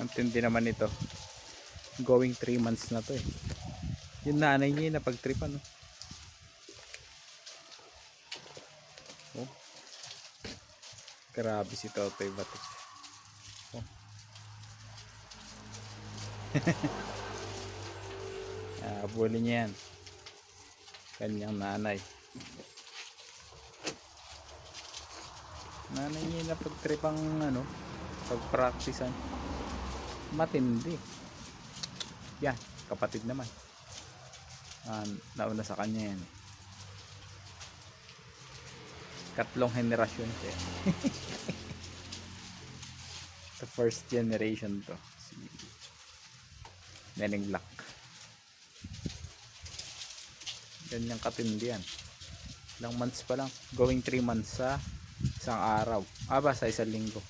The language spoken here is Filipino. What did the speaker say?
Ang tindi naman ito. Going 3 months na to eh. Yung nanay niya yung napagtripan no. Oh. Grabe si Totoy Batik. Oh. ah, bully niya yan. Kanyang nanay. Nanay niya yung napagtripang ano, pag-practicean. Matindi. Yan, kapatid naman. Ah, nauna sa kanya yan. Katlong henerasyon siya. The first generation to. Si Neneng Black. Ganyang katindi yan. Ilang months pa lang. Going 3 months sa isang araw. Ah ba, sa isang linggo.